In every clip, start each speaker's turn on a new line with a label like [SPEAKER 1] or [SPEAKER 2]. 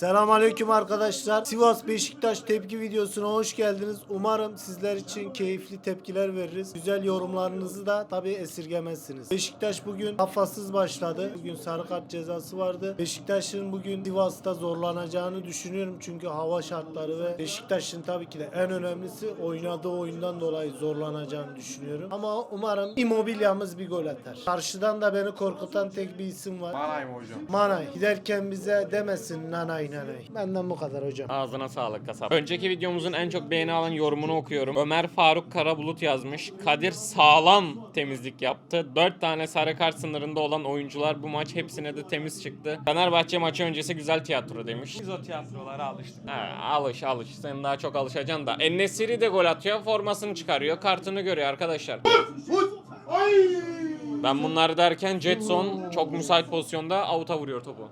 [SPEAKER 1] Selamünaleyküm arkadaşlar. Sivas Beşiktaş tepki videosuna hoş geldiniz. Umarım sizler için keyifli tepkiler veririz. Güzel yorumlarınızı da tabii esirgemezsiniz. Beşiktaş bugün kafasız başladı. Bugün sarı kart cezası vardı. Beşiktaş'ın bugün Sivas'ta zorlanacağını düşünüyorum. Çünkü hava şartları ve Beşiktaş'ın tabii ki de en önemlisi oynadığı oyundan dolayı zorlanacağını düşünüyorum. Ama umarım Immobilya'mız bir gol atar. Karşıdan da beni korkutan tek bir isim var.
[SPEAKER 2] Manay mı hocam?
[SPEAKER 1] Manay giderken bize demesin nanay nanay. Benden bu kadar hocam.
[SPEAKER 3] Ağzına sağlık kasap. Önceki videomuzun en çok beğeni alan yorumunu okuyorum. Ömer Faruk Karabulut yazmış. Kadir sağlam temizlik yaptı. 4 tane sarı kart sınırında olan oyuncular bu maç hepsine de temiz çıktı. Fenerbahçe maçı öncesi güzel tiyatro demiş.
[SPEAKER 4] Biz o tiyatrolara alıştık.
[SPEAKER 3] Ha, alış alış. Sen daha çok alışacaksın da. Ennesiri de gol atıyor. Formasını çıkarıyor. Kartını görüyor arkadaşlar. Ben bunları derken Jetson çok müsait pozisyonda avuta vuruyor topu.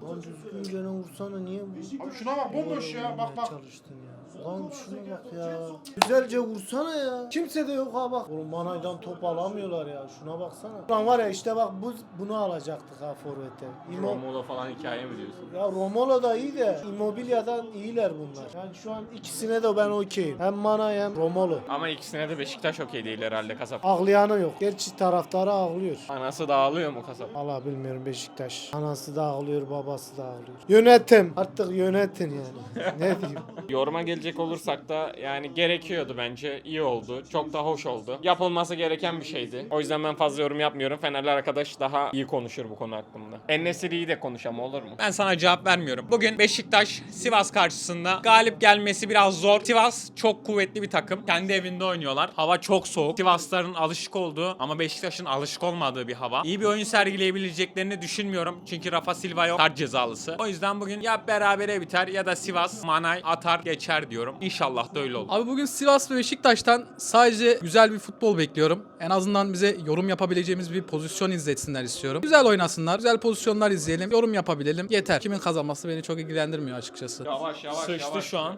[SPEAKER 2] Bomboşsun lan.
[SPEAKER 1] Düzgün gene vursana niye bu?
[SPEAKER 2] Abi şuna bak bomboş ya. Bak bak.
[SPEAKER 1] Çalıştın. Lan şuna bak ya. Güzelce vursana ya. Kimse de yok ha bak. Oğlum Manay'dan top alamıyorlar ya. Şuna baksana. Lan var ya işte bak bu bunu alacaktık ha forvete. İmo
[SPEAKER 3] Romulo falan hikaye mi diyorsun?
[SPEAKER 1] ya Romolo da iyi de Immobilia'dan iyiler bunlar. Yani şu an ikisine de ben okeyim. Hem Manay hem Romolo.
[SPEAKER 3] Ama ikisine de Beşiktaş okey değil herhalde kasap.
[SPEAKER 1] Ağlayanı yok. Gerçi taraftarı ağlıyor.
[SPEAKER 3] Anası dağılıyor mu kasap?
[SPEAKER 1] Allah bilmiyorum Beşiktaş. Anası da ağlıyor, babası da ağlıyor. Yönetim. Artık yönetin yani. ne diyeyim?
[SPEAKER 3] Yoruma gelecek olursak da yani gerekiyordu bence. İyi oldu. Çok da hoş oldu. Yapılması gereken bir şeydi. O yüzden ben fazla yorum yapmıyorum. Fenerli arkadaş daha iyi konuşur bu konu hakkında. Ennesiri'yi de konuş ama olur mu?
[SPEAKER 4] Ben sana cevap vermiyorum. Bugün Beşiktaş Sivas karşısında galip gelmesi biraz zor. Sivas çok kuvvetli bir takım. Kendi evinde oynuyorlar. Hava çok soğuk. Sivasların alışık olduğu ama Beşiktaş'ın alışık olmadığı bir hava. İyi bir oyun sergileyebileceklerini düşünmüyorum. Çünkü Rafa Silva yok. Kart cezalısı. O yüzden bugün ya berabere biter ya da Sivas Manay atar geçer diyorum. İnşallah da öyle olur.
[SPEAKER 5] Abi bugün Sivas ve Beşiktaş'tan sadece güzel bir futbol bekliyorum. En azından bize yorum yapabileceğimiz bir pozisyon izletsinler istiyorum. Güzel oynasınlar, güzel pozisyonlar izleyelim, yorum yapabilelim. Yeter. Kimin kazanması beni çok ilgilendirmiyor açıkçası.
[SPEAKER 3] Yavaş yavaş
[SPEAKER 4] Sıçtı şu an.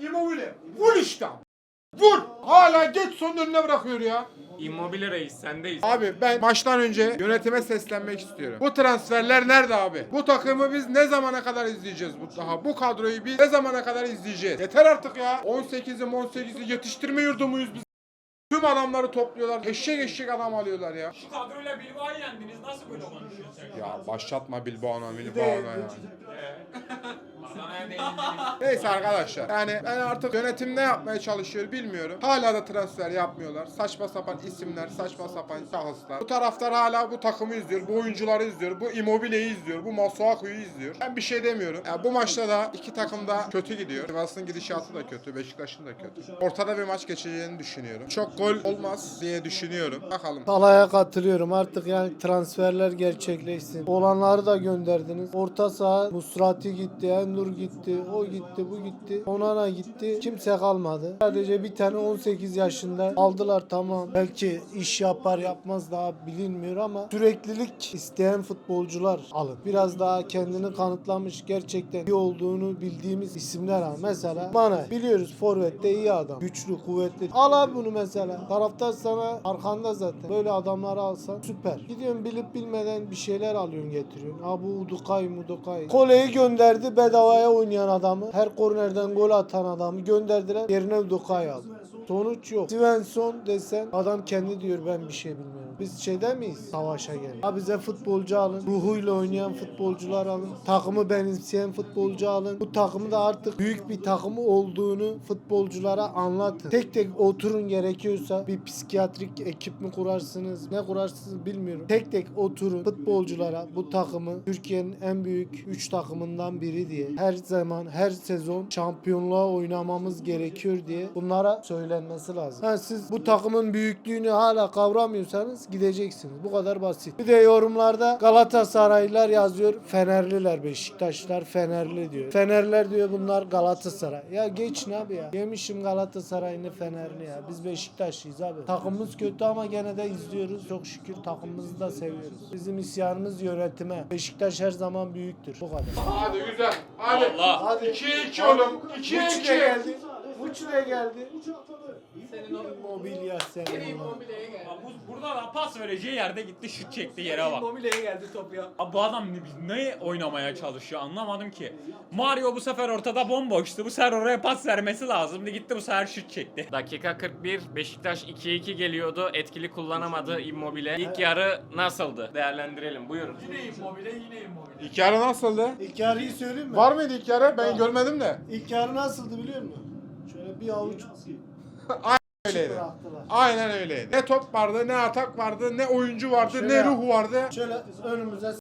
[SPEAKER 2] Immobile. Vur işte. Vur. Hala geç son önüne bırakıyor ya.
[SPEAKER 3] Immobile reis sendeyiz.
[SPEAKER 2] Abi ben maçtan önce yönetime seslenmek istiyorum. Bu transferler nerede abi? Bu takımı biz ne zamana kadar izleyeceğiz bu daha? Bu kadroyu biz ne zamana kadar izleyeceğiz? Yeter artık ya. 18'i 18'i yetiştirme yurdu muyuz biz? Tüm adamları topluyorlar. Eşek eşek adam alıyorlar ya.
[SPEAKER 4] Şu kadroyla Bilbao'yu yendiniz. Nasıl böyle konuşuyorsun?
[SPEAKER 2] Ya başlatma Bilbao'na Bilbao'na ya. Neyse arkadaşlar. Yani ben artık yönetim ne yapmaya çalışıyor bilmiyorum. Hala da transfer yapmıyorlar. Saçma sapan isimler, saçma sapan şahıslar. Bu taraftar hala bu takımı izliyor, bu oyuncuları izliyor, bu Immobile'yi izliyor, bu Masuaku'yu izliyor. Ben bir şey demiyorum. Ya bu maçta da iki takım da kötü gidiyor. Sivas'ın gidişatı da kötü, Beşiktaş'ın da kötü. Ortada bir maç geçeceğini düşünüyorum. Çok gol olmaz diye düşünüyorum. Bakalım.
[SPEAKER 1] Talaya katılıyorum. Artık yani transferler gerçekleşsin. Olanları da gönderdiniz. Orta saha Musrati gitti, Endur gitti, o gitti, bu gitti. Onana gitti. Kimse kalmadı. Sadece bir tane 18 yaşında aldılar tamam. Belki iş yapar yapmaz daha bilinmiyor ama süreklilik isteyen futbolcular alın. Biraz daha kendini kanıtlamış gerçekten iyi olduğunu bildiğimiz isimler al. Mesela Mane biliyoruz forvette iyi adam. Güçlü, kuvvetli. Al abi bunu mesela. Taraftar sana arkanda zaten. Böyle adamları alsan süper. Gidiyorsun bilip bilmeden bir şeyler alıyorsun getiriyorsun. Ha bu Udukay Mudukay. Kole'yi gönderdi bedavaya oynayan adamı. Her kornerden gol atan adamı gönderdiler. Yerine Udukay aldı. Sonuç yok. Svensson desen adam kendi diyor ben bir şey bilmiyorum. Biz şeyde miyiz? Savaşa gel. Ha bize futbolcu alın. Ruhuyla oynayan futbolcular alın. Takımı benimseyen futbolcu alın. Bu takımı da artık büyük bir takımı olduğunu futbolculara anlatın. Tek tek oturun gerekiyorsa bir psikiyatrik ekip mi kurarsınız? Ne kurarsınız bilmiyorum. Tek tek oturun futbolculara bu takımı Türkiye'nin en büyük 3 takımından biri diye her zaman her sezon şampiyonluğa oynamamız gerekiyor diye bunlara söylenmesi lazım. Ha, siz bu takımın büyüklüğünü hala kavramıyorsanız gideceksiniz. Bu kadar basit. Bir de yorumlarda Galatasaraylılar yazıyor. Fenerliler, Beşiktaşlar Fenerli diyor. Fenerler diyor bunlar Galatasaray. Ya geç ne abi ya? Yemişim Galatasaray'ını Fenerli ya. Biz Beşiktaşlıyız abi. Takımımız kötü ama gene de izliyoruz. Çok şükür takımımızı da seviyoruz. Bizim isyanımız yönetime. Beşiktaş her zaman büyüktür. Bu kadar.
[SPEAKER 2] Hadi güzel. Hadi.
[SPEAKER 3] Allah.
[SPEAKER 1] Hadi.
[SPEAKER 2] 2-2 oğlum. 2-2.
[SPEAKER 1] geldi. Uç ne geldi? Mobilya sen. ulan.
[SPEAKER 4] Bu- Burada da pas vereceği yerde gitti şut çekti yere bak.
[SPEAKER 5] Mobilya'ya geldi top ya.
[SPEAKER 4] Abi bu adam ne, ne oynamaya çalışıyor anlamadım ki. Mario bu sefer ortada bomboştu. Bu sefer oraya pas vermesi lazımdı. Gitti bu sefer şut çekti.
[SPEAKER 3] Dakika 41 Beşiktaş 2-2 geliyordu. Etkili kullanamadı Immobile. İlk yarı nasıldı? Değerlendirelim. Buyurun.
[SPEAKER 2] İlk yarı nasıldı?
[SPEAKER 1] İlk yarıyı söyleyeyim mi?
[SPEAKER 2] Var mıydı ilk yarı? Ben görmedim de.
[SPEAKER 1] İlk yarı nasıldı biliyor musun? Şöyle bir avuç
[SPEAKER 2] Öyleydi.
[SPEAKER 1] bıraktılar.
[SPEAKER 2] Aynen öyleydi. Ne top vardı, ne atak vardı, ne oyuncu vardı,
[SPEAKER 1] Şöyle
[SPEAKER 2] ne ruh vardı.
[SPEAKER 1] Şöyle önümüze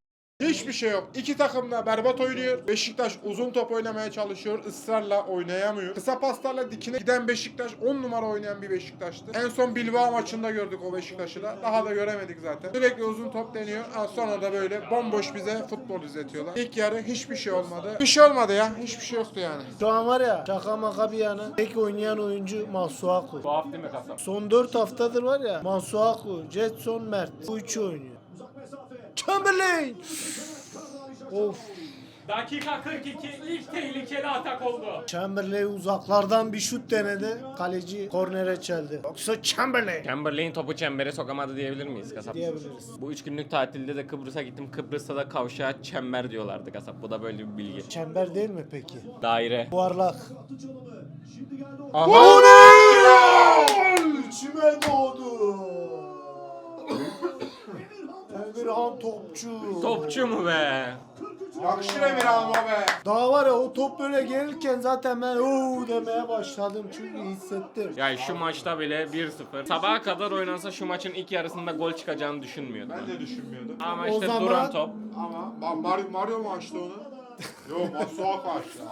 [SPEAKER 2] Hiçbir şey yok. İki takım da berbat oynuyor. Beşiktaş uzun top oynamaya çalışıyor. ısrarla oynayamıyor. Kısa paslarla dikine giden Beşiktaş 10 numara oynayan bir Beşiktaş'tı. En son Bilbao maçında gördük o Beşiktaş'ı da. Daha da göremedik zaten. Sürekli uzun top deniyor. Ha, Sonra da böyle bomboş bize futbol izletiyorlar. İlk yarı hiçbir şey olmadı. Bir şey olmadı ya. Hiçbir şey yoktu yani.
[SPEAKER 1] Şu an var ya şaka maka bir yana tek oynayan oyuncu Masuaku.
[SPEAKER 3] Tuhaf değil mi kasap?
[SPEAKER 1] Son 4 haftadır var ya Masuaku, Jetson, Mert. Bu üçü oynuyor. Chamberlain! of.
[SPEAKER 4] Dakika 42 ilk tehlikeli atak oldu.
[SPEAKER 1] Chamberlain uzaklardan bir şut denedi. Kaleci kornere çeldi. Yoksa Chamberlain
[SPEAKER 3] Chamberlain topu çembere sokamadı diyebilir miyiz kasap?
[SPEAKER 1] diyebiliriz.
[SPEAKER 3] Bu üç günlük tatilde de Kıbrıs'a gittim. Kıbrıs'ta da kavşağa çember diyorlardı kasap. Bu da böyle bir bilgi.
[SPEAKER 1] Çember değil mi peki?
[SPEAKER 3] Daire.
[SPEAKER 1] Yuvarlak.
[SPEAKER 2] Aha!
[SPEAKER 1] İçime doğdu. Emirhan topçu.
[SPEAKER 3] Topçu mu be?
[SPEAKER 2] Yakışır Emirhan'ıma be.
[SPEAKER 1] Daha var ya o top böyle gelirken zaten ben ooo demeye başladım çünkü hissettim.
[SPEAKER 3] Ya şu maçta bile 1-0. Sabaha kadar oynansa şu maçın ilk yarısında gol çıkacağını düşünmüyordum.
[SPEAKER 2] Ben de düşünmüyordum.
[SPEAKER 3] Ama
[SPEAKER 1] O
[SPEAKER 3] işte
[SPEAKER 1] zaman-
[SPEAKER 3] duran top.
[SPEAKER 2] Ama Ma- Mario, Mario mu açtı onu? Yok Masuaku.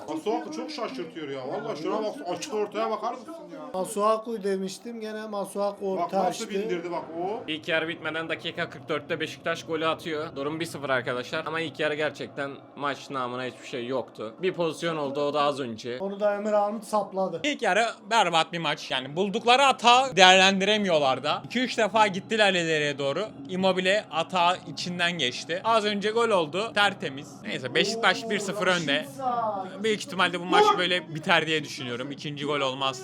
[SPEAKER 2] Masuaku çok şaşırtıyor ya. Vallahi şuna bak açık ortaya bakar mısın ya?
[SPEAKER 1] Masuaku demiştim gene Masuaku
[SPEAKER 2] Bak
[SPEAKER 1] orta
[SPEAKER 2] nasıl
[SPEAKER 1] açtı.
[SPEAKER 2] bindirdi bak o.
[SPEAKER 3] İlk yarı bitmeden dakika 44'te Beşiktaş golü atıyor. Durum 1-0 arkadaşlar. Ama ilk yarı gerçekten maç namına hiçbir şey yoktu. Bir pozisyon oldu o da az önce.
[SPEAKER 1] Onu da Emirhan sapladı.
[SPEAKER 4] İlk yarı berbat bir maç. Yani buldukları hata değerlendiremiyorlar da. 2-3 defa gittiler ileriye doğru. Immobile hata içinden geçti. Az önce gol oldu. Tertemiz. Neyse Beşiktaş 1-0 önde. Büyük ihtimalle bu maç böyle biter diye düşünüyorum. İkinci gol olmaz.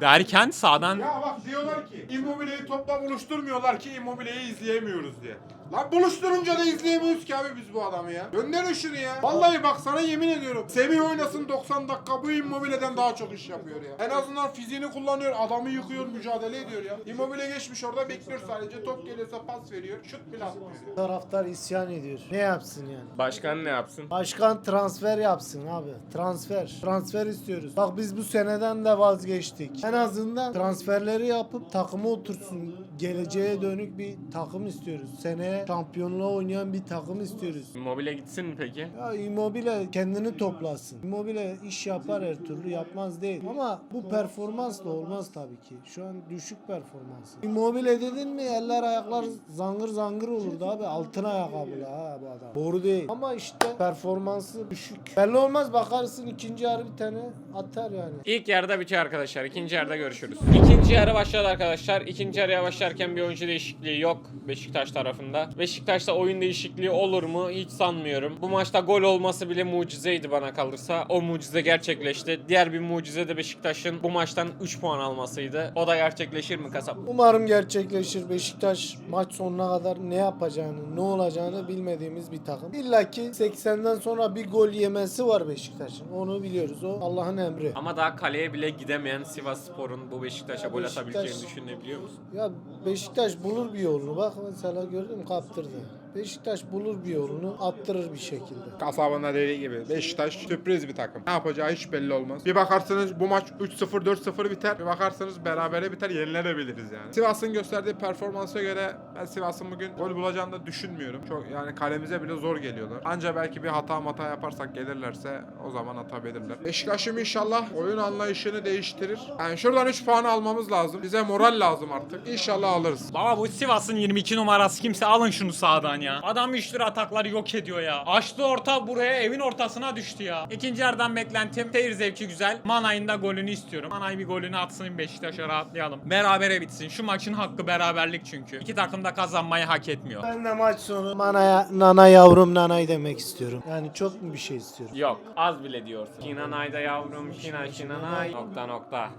[SPEAKER 4] Derken sağdan
[SPEAKER 2] Ya bak diyorlar ki Immobile'yi topla buluşturmuyorlar ki Immobile'yi izleyemiyoruz diye. Lan buluşturunca da izleyemiyoruz ki abi biz bu adamı ya. Gönderin şunu ya. Vallahi bak sana yemin ediyorum. Semih oynasın 90 dakika bu Immobile'den daha çok iş yapıyor ya. En azından fiziğini kullanıyor. Adamı yıkıyor, mücadele ediyor ya. Immobile geçmiş orada bekliyor sadece. Top geliyorsa pas veriyor. Şut bile atmıyor.
[SPEAKER 1] Taraftar isyan ediyor. Ne yapsın yani?
[SPEAKER 3] Başkan ne yapsın?
[SPEAKER 1] Başkan transfer yapsın abi. Transfer. Transfer istiyoruz. Bak biz bu seneden de vazgeçtik. En azından transferleri yapıp takımı otursun. Geleceğe dönük bir takım istiyoruz. Seneye şampiyonluğa oynayan bir takım istiyoruz.
[SPEAKER 3] Mobile gitsin mi peki?
[SPEAKER 1] Ya Immobile kendini toplasın. Immobile iş yapar her türlü yapmaz değil. Ama bu performansla olmaz tabii ki. Şu an düşük performansı. Immobile dedin mi eller ayaklar zangır zangır olurdu abi. Altın ayakkabılı ha bu adam. Doğru değil. Ama işte performansı düşük. Belli olmaz bakarsın ikinci yarı bir tane atar yani.
[SPEAKER 3] İlk yarıda bitiyor arkadaşlar. İkinci yarıda görüşürüz. İkinci yarı başladı arkadaşlar. İkinci yarıya başlarken bir oyuncu değişikliği yok Beşiktaş tarafında. Beşiktaş'ta oyun değişikliği olur mu hiç sanmıyorum. Bu maçta gol olması bile mucizeydi bana kalırsa. O mucize gerçekleşti. Diğer bir mucize de Beşiktaş'ın bu maçtan 3 puan almasıydı. O da gerçekleşir mi kasap?
[SPEAKER 1] Umarım gerçekleşir. Beşiktaş maç sonuna kadar ne yapacağını, ne olacağını bilmediğimiz bir takım. İlla ki 80'den sonra bir gol yemesi var Beşiktaş'ın. Onu biliyoruz. O Allah'ın emri.
[SPEAKER 3] Ama daha kaleye bile gidemeyen Sivas Spor'un bu Beşiktaş'a gol
[SPEAKER 1] Beşiktaş-
[SPEAKER 3] atabileceğini düşünebiliyor musun?
[SPEAKER 1] Ya Beşiktaş bulur bir yolunu. Bak mesela gördün mü kaptırdı. Beşiktaş bulur bir yolunu attırır bir şekilde.
[SPEAKER 2] Kasabında dediği gibi Beşiktaş sürpriz bir takım. Ne yapacağı hiç belli olmaz. Bir bakarsınız bu maç 3-0 4-0 biter. Bir bakarsınız berabere biter yenilenebiliriz yani. Sivas'ın gösterdiği performansa göre ben Sivas'ın bugün gol bulacağını da düşünmüyorum. Çok yani kalemize bile zor geliyorlar. Anca belki bir hata hata yaparsak gelirlerse o zaman atabilirler. Beşiktaş'ım inşallah oyun anlayışını değiştirir. Yani şuradan 3 puan almamız lazım. Bize moral lazım artık. İnşallah alırız.
[SPEAKER 4] Baba bu Sivas'ın 22 numarası kimse alın şunu sağdan resmen ya. Adam 3 lira atakları yok ediyor ya. Açtı orta buraya evin ortasına düştü ya. İkinci yarıdan beklentim seyir zevki güzel. Manay'ın da golünü istiyorum. Manay bir golünü atsın Beşiktaş'a rahatlayalım. Berabere bitsin. Şu maçın hakkı beraberlik çünkü. İki takım da kazanmayı hak etmiyor.
[SPEAKER 1] Ben de maç sonu Manaya, Nana yavrum Nanay demek istiyorum. Yani çok mu bir şey istiyorum?
[SPEAKER 3] Yok az bile diyorsun. Şinanay'da yavrum Şina Şinanay nokta nokta.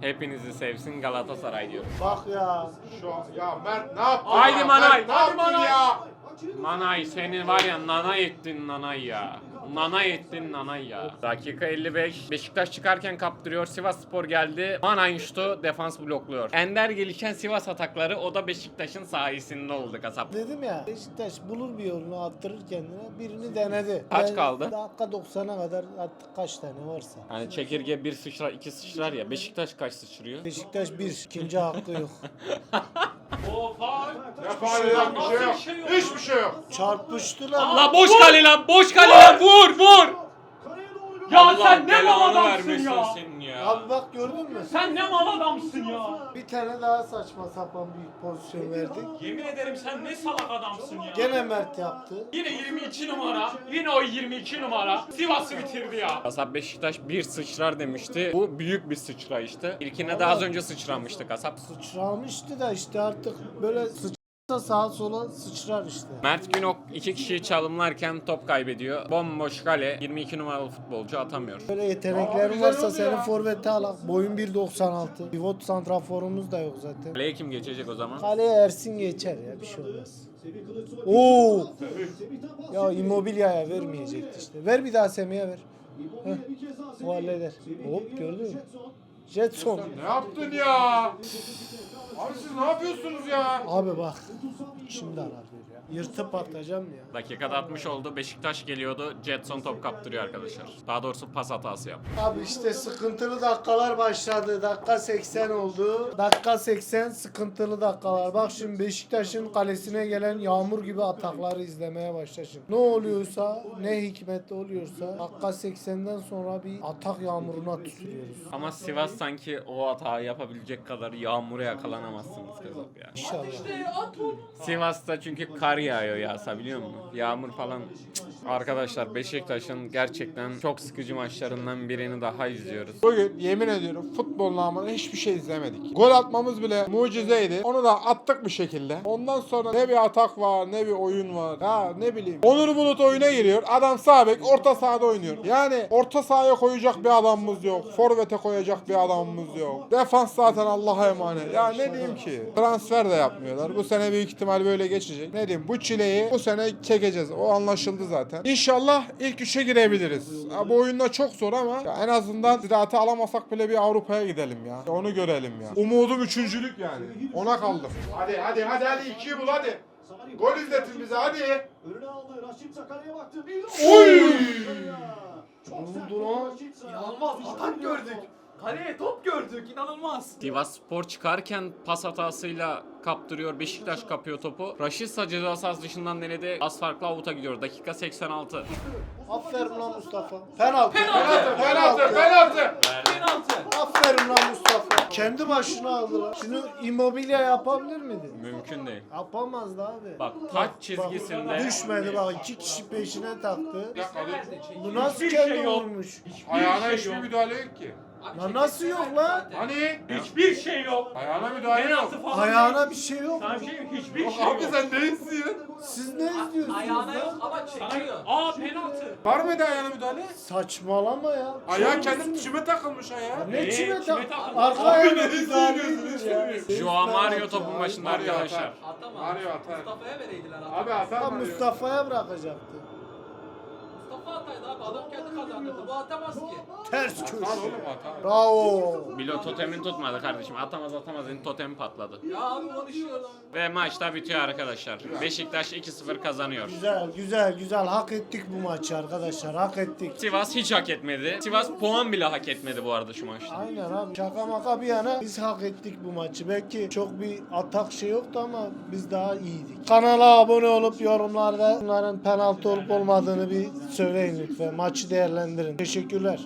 [SPEAKER 3] Hepinizi sevsin Galatasaray diyorum.
[SPEAKER 1] Bak ya.
[SPEAKER 2] Şu an ya Mert ne yaptın?
[SPEAKER 3] Haydi
[SPEAKER 2] ya?
[SPEAKER 3] Manay,
[SPEAKER 2] Mert, ne
[SPEAKER 3] haydi
[SPEAKER 2] yaptın
[SPEAKER 3] Manay.
[SPEAKER 2] ya?
[SPEAKER 3] Nanay seni var ya nana ettin nanay ya. Nana ettin nanay ya. Dakika 55. Beşiktaş çıkarken kaptırıyor. Sivas Spor geldi. Manay şutu defans blokluyor. Ender gelişen Sivas atakları o da Beşiktaş'ın sayesinde oldu kasap.
[SPEAKER 1] Dedim ya Beşiktaş bulur bir yolunu attırır kendine. Birini denedi.
[SPEAKER 3] Kaç kaldı?
[SPEAKER 1] Dakika 90'a kadar attık kaç tane varsa.
[SPEAKER 3] Hani çekirge bir sıçrar iki sıçrar ya. Beşiktaş kaç sıçrıyor?
[SPEAKER 1] Beşiktaş bir, ikinci hakkı yok.
[SPEAKER 3] O faul.
[SPEAKER 2] Ne şey yok.
[SPEAKER 3] Nasıl bir şey yok
[SPEAKER 2] Hiçbir şey yok.
[SPEAKER 1] Çarpıştılar.
[SPEAKER 4] La boş kale lan boş kale lan vur vur. Ya
[SPEAKER 3] Allah
[SPEAKER 4] sen ne mal
[SPEAKER 3] belanı
[SPEAKER 4] adamsın
[SPEAKER 3] vermesin
[SPEAKER 4] ya.
[SPEAKER 3] senin ya.
[SPEAKER 1] Abi bak gördün mü?
[SPEAKER 4] Sen ne mal adamsın ya.
[SPEAKER 1] Bir tane daha saçma sapan bir pozisyon verdik.
[SPEAKER 4] Yemin ederim sen ne salak adamsın ya.
[SPEAKER 1] Gene Mert yaptı.
[SPEAKER 4] Yine 22 numara. Yine o 22 numara. Sivas'ı bitirdi ya.
[SPEAKER 3] Kasap Beşiktaş bir sıçrar demişti. Bu büyük bir sıçrayıştı. İlkine de az önce sıçramıştı kasap.
[SPEAKER 1] Sıçramıştı da işte artık böyle sıçrasa sağa sola sıçrar işte.
[SPEAKER 3] Mert Günok iki kişiyi çalımlarken top kaybediyor. Bomboş kale 22 numaralı futbolcu atamıyor.
[SPEAKER 1] Böyle yeteneklerin varsa senin
[SPEAKER 2] ya.
[SPEAKER 1] forveti al. Boyun 1.96. Pivot santraforumuz da yok zaten.
[SPEAKER 3] Kaleye kim geçecek o zaman?
[SPEAKER 1] Kaleye Ersin geçer ya bir şey olmaz. Oo! Ya Immobilia'ya vermeyecekti işte. Ver bir daha Semih'e ver. Heh. O halleder. Hop gördün mü? Jetson.
[SPEAKER 2] Ne yaptın ya? Abi siz ne yapıyorsunuz ya?
[SPEAKER 1] Abi bak. Şimdi arar. Yırtıp atacağım ya.
[SPEAKER 3] Dakikada 60 oldu. Beşiktaş geliyordu. Jetson top kaptırıyor arkadaşlar. Daha doğrusu pas hatası yaptı.
[SPEAKER 1] Abi işte sıkıntılı dakikalar başladı. Dakika 80 oldu. Dakika 80 sıkıntılı dakikalar. Bak şimdi Beşiktaş'ın kalesine gelen yağmur gibi atakları izlemeye başla şimdi. Ne oluyorsa, ne hikmet oluyorsa dakika 80'den sonra bir atak yağmuruna tutuluyoruz.
[SPEAKER 3] Ama Sivas sanki o hatayı yapabilecek kadar yağmura yakalanamazsınız kasap ya.
[SPEAKER 1] İnşallah.
[SPEAKER 3] Sivas'ta çünkü kar yağıyor yağsa biliyor musun? Yağmur falan. Cık. Arkadaşlar Beşiktaş'ın gerçekten çok sıkıcı maçlarından birini daha izliyoruz.
[SPEAKER 2] Bugün yemin ediyorum futbol namına hiçbir şey izlemedik. Gol atmamız bile mucizeydi. Onu da attık bir şekilde. Ondan sonra ne bir atak var ne bir oyun var. Ya ne bileyim. Onur Bulut oyuna giriyor. Adam sağ bek orta sahada oynuyor. Yani orta sahaya koyacak bir adamımız yok. Forvete koyacak bir adamımız yok. Defans zaten Allah'a emanet. Ya ne diyeyim ki? Transfer de yapmıyorlar. Bu sene büyük ihtimal böyle geçecek. Ne diyeyim? Bu çileyi bu sene çekeceğiz. O anlaşıldı zaten. İnşallah ilk üçe girebiliriz. Ha, bu oyunda çok zor ama ya en azından ziraatı alamasak bile bir Avrupa'ya gidelim ya. Onu görelim ya. Umudum üçüncülük yani. Ona kaldım. Hadi hadi hadi hadi ikiyi bul hadi. Gol izletin bize hadi.
[SPEAKER 6] Önüne aldı. Raşit Sakarya'ya baktı. Bir
[SPEAKER 2] Oy!
[SPEAKER 6] Çok sert
[SPEAKER 1] Vurdu lan.
[SPEAKER 7] İnanılmaz atak gördük. Kaleye top gördük inanılmaz.
[SPEAKER 3] Sivas Spor çıkarken pas hatasıyla kaptırıyor. Beşiktaş kapıyor topu. Raşit ceza sahası dışından denedi. Az farklı avuta gidiyor. Dakika 86.
[SPEAKER 1] Aferin lan Mustafa. Penaltı.
[SPEAKER 2] Penaltı penaltı penaltı.
[SPEAKER 7] Penaltı.
[SPEAKER 1] Aferin lan Mustafa. Kendi başına aldı lan. Şunu immobilya yapabilir miydi?
[SPEAKER 3] Mümkün değil.
[SPEAKER 1] Yapamazdı abi.
[SPEAKER 3] Bak taç çizgisinde
[SPEAKER 1] Düşmedi bak iki kişi peşine taktı. Bu nasıl kendi
[SPEAKER 4] şey
[SPEAKER 1] olmuş?
[SPEAKER 2] Ayağına hiçbir müdahale yok ki.
[SPEAKER 1] Lan nasıl yok lan?
[SPEAKER 2] Hani?
[SPEAKER 4] Hiçbir şey yok.
[SPEAKER 2] Ayağına müdahale yok.
[SPEAKER 4] Penaltı falan.
[SPEAKER 1] Ayağına bir şey yok.
[SPEAKER 4] Sana bir şey yok. Hiçbir
[SPEAKER 2] Yok
[SPEAKER 4] şey
[SPEAKER 2] abi
[SPEAKER 4] yok.
[SPEAKER 2] sen ne istiyorsun?
[SPEAKER 1] Siz ne izliyorsunuz
[SPEAKER 7] Ayağına
[SPEAKER 1] lan?
[SPEAKER 7] yok ama çekiyor.
[SPEAKER 4] Aa penaltı.
[SPEAKER 2] Var mıydı ayağına müdahale?
[SPEAKER 1] Saçmalama ya.
[SPEAKER 2] Ayağı kendi çime takılmış ayağı.
[SPEAKER 1] Ne
[SPEAKER 4] Ee,
[SPEAKER 1] çime
[SPEAKER 4] çime
[SPEAKER 1] tak?
[SPEAKER 4] takıldı.
[SPEAKER 1] Arka
[SPEAKER 2] Abi
[SPEAKER 1] ayağına
[SPEAKER 2] ne
[SPEAKER 1] müdahale
[SPEAKER 2] izliyorsun,
[SPEAKER 1] ediyor
[SPEAKER 2] ne
[SPEAKER 1] ya.
[SPEAKER 3] Joao Mario topun
[SPEAKER 1] ya.
[SPEAKER 3] başında
[SPEAKER 2] Mario
[SPEAKER 3] arkadaşlar.
[SPEAKER 2] atar.
[SPEAKER 7] Atamaz.
[SPEAKER 2] Mario atar.
[SPEAKER 7] Mustafa'ya vereydiler
[SPEAKER 2] Abi
[SPEAKER 7] abi.
[SPEAKER 2] atar mı?
[SPEAKER 1] Mustafa'ya bırakacaktı.
[SPEAKER 7] Mustafa ataydı abi. Adam kendi kazandırdı. Bu atamaz ki.
[SPEAKER 1] Ters köşe.
[SPEAKER 2] oğlum.
[SPEAKER 1] Bravo.
[SPEAKER 3] Bilo totemin tutmadı kardeşim. Atamaz atamaz dedi totemi patladı.
[SPEAKER 7] Ya abi konuşuyor lan.
[SPEAKER 3] Ve maç da bitiyor arkadaşlar. Beşiktaş 2-0 kazanıyor.
[SPEAKER 1] Güzel güzel güzel hak ettik bu maçı arkadaşlar hak ettik.
[SPEAKER 3] Sivas hiç hak etmedi. Sivas puan bile hak etmedi bu arada şu maçta.
[SPEAKER 1] Aynen abi şaka maka bir yana biz hak ettik bu maçı. Belki çok bir atak şey yoktu ama biz daha iyiydik. Kanala abone olup yorumlarda bunların penaltı olup olmadığını bir söyleyin lütfen. Maçı değerlendirin. Teşekkürler.